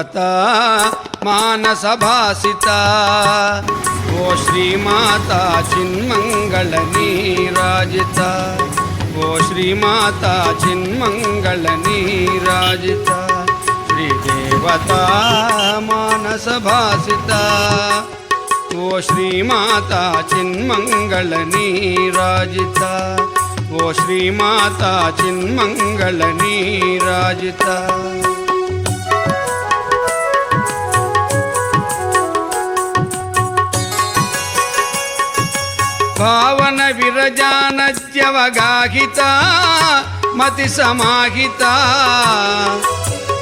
దేవత మానస భాసిత ఓ శ్రీమాత చిన్మంగళ నీరాజిత. ఓ శ్రీమాత చిన్మంగళ నీరాజిత. శ్రీదేవత మానస భాసిత ఓ శ్రీమాత చిన్మంగళ నీరాజిత. ఓ శ్రీమాత చిన్మంగళ నీరాజిత. భావన విరజానద్యవగాహిత మతి సమాహిత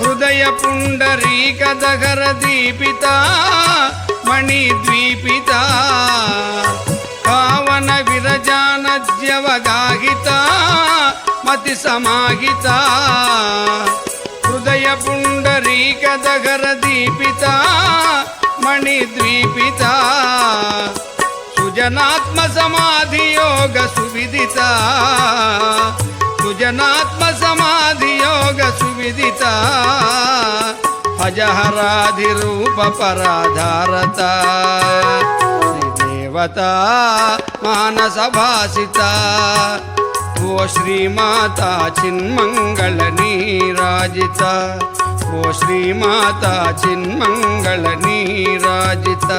హృదయ పుండరీక దగర దీపిత మణిద్వీపిత. భావన విరజానద్యవగాహిత మతి సమాహిత హృదయ పుండరీక దగర దీపిత మణిద్వీపిత. సుజనాత్మ సమాధి యోగ సువిదిత సుజనాత్మ సమాధి యోగ సువిదిత అజహరాధి రూప పరాధారత దేవత మానస భాసిత ఓ శ్రీమాత చిన్మంగళ నీరాజిత ఓ శ్రీమాత చిన్మంగళ నీరాజిత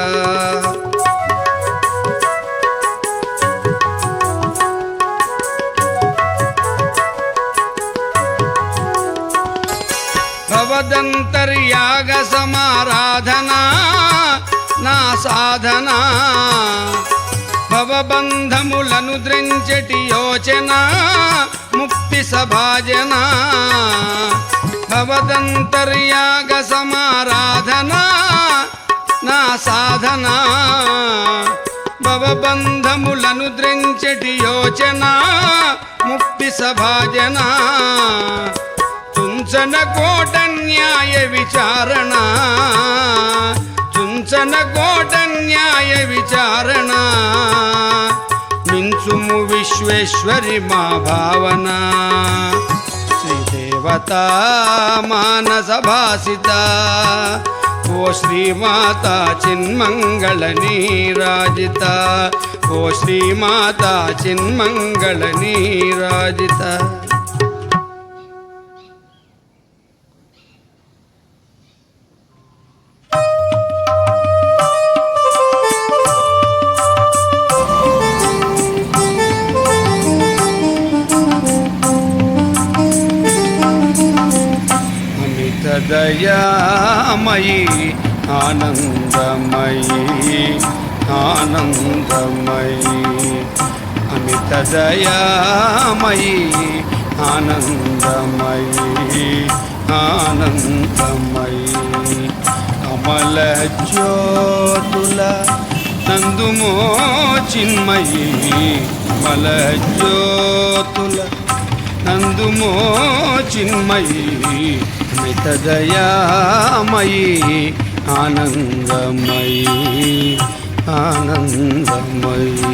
భవదంతర్యాగ సమారాధనా నా సాధన భవబంధములను ద్రించటి యోచన ముక్తి సభాజన భవదంతర్యాగ సమారాధనా నా సాధన భవబంధములను ద్రించటి యోచన ముక్తి సభాజనా చుంచన కోట న్యాయ విచారణ. చుంచన కోట న్యాయ విచారణ. మించుము విశ్వేశ్వరి మా భావన. శ్రీదేవత మానస భాసిత ఓ శ్రీమాత చిన్మంగళ నీరాజిత. ఓ శ్రీమాత చిన్మంగళ నీరాజిత. అమిత దయామయీ ఆనందమయీ ఆనందమయీ. అమిత దయామయీ ఆనందమయీ ఆనందమయీ. కమల జ్యోతుల నందుమో చిన్మయీ కమల జ్యోతుల నందుమో చిన్మయి మితదయామయి ఆనందమయీ ఆనందమయి.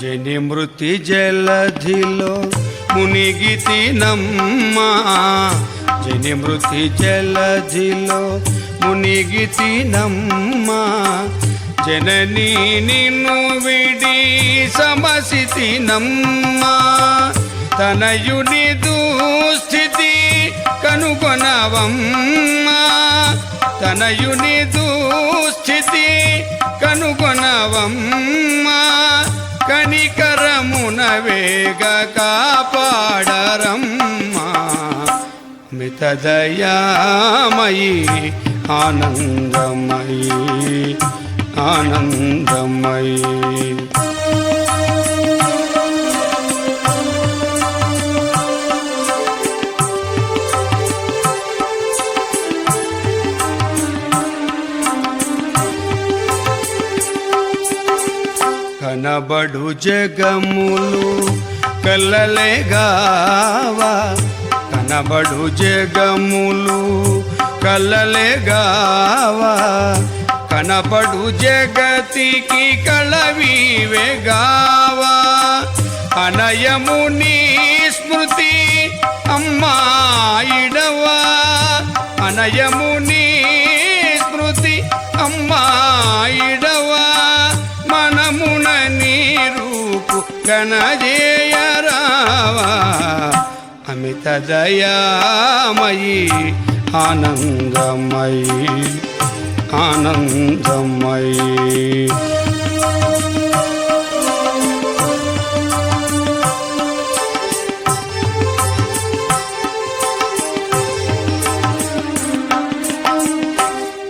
జని జలధిలో మునిగితి నమ్మా జని మృతి జలధిలో మునిగితి నమ్మా. జననీ నిన్ను విడి సమసితి నమ్మా. తనయుని దుస్థితి కనుగొనవమ్మా. తనయుని దుస్థితి కనుగొనవమ్మా. కనికరమున వేగ కాపాడరమ్మా మితదయామయీ ఆనందమయీ ఆనందమయీ. కనబడు జగములు కల్లలేగావా కనబడు జగములు కలలేగావా కనపడు జగతికి కళవీవెగావా అనయము నీ స్మృతి అమ్మాయిడవా అనయము నీ స్మృతి అమ్మాయిడవా మనమున నీ రూపు కనజే అమిత దయామయీ ఆనందమయీ ఆనందమయీ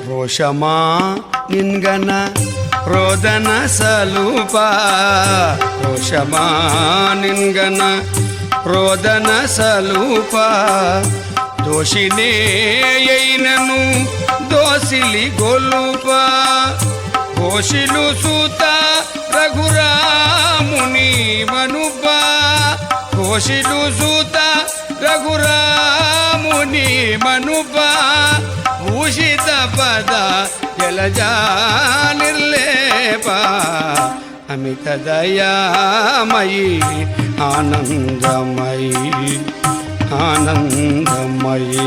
ರೋಷಮಾ ನಿನ್ಗನ ರೋದನ ಸಲೂಪ ರೋಷಮಾ ನಿನ್ಗನ రోదన సలూప దోషినే అయినను దోసిలి గొలుప. ఘోషిలు సూత రఘురాముని మనుప ఘోషిలు సూత రఘురాముని మనుప భూషిత పద జలజా నిర్లేప అమిత దయామయీ ఆనందమయీ ఆనందమయీ.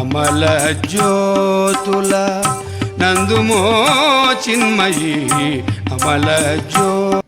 అమల జ్యోతుల నందుమో చిన్మయీ అమల జ్యో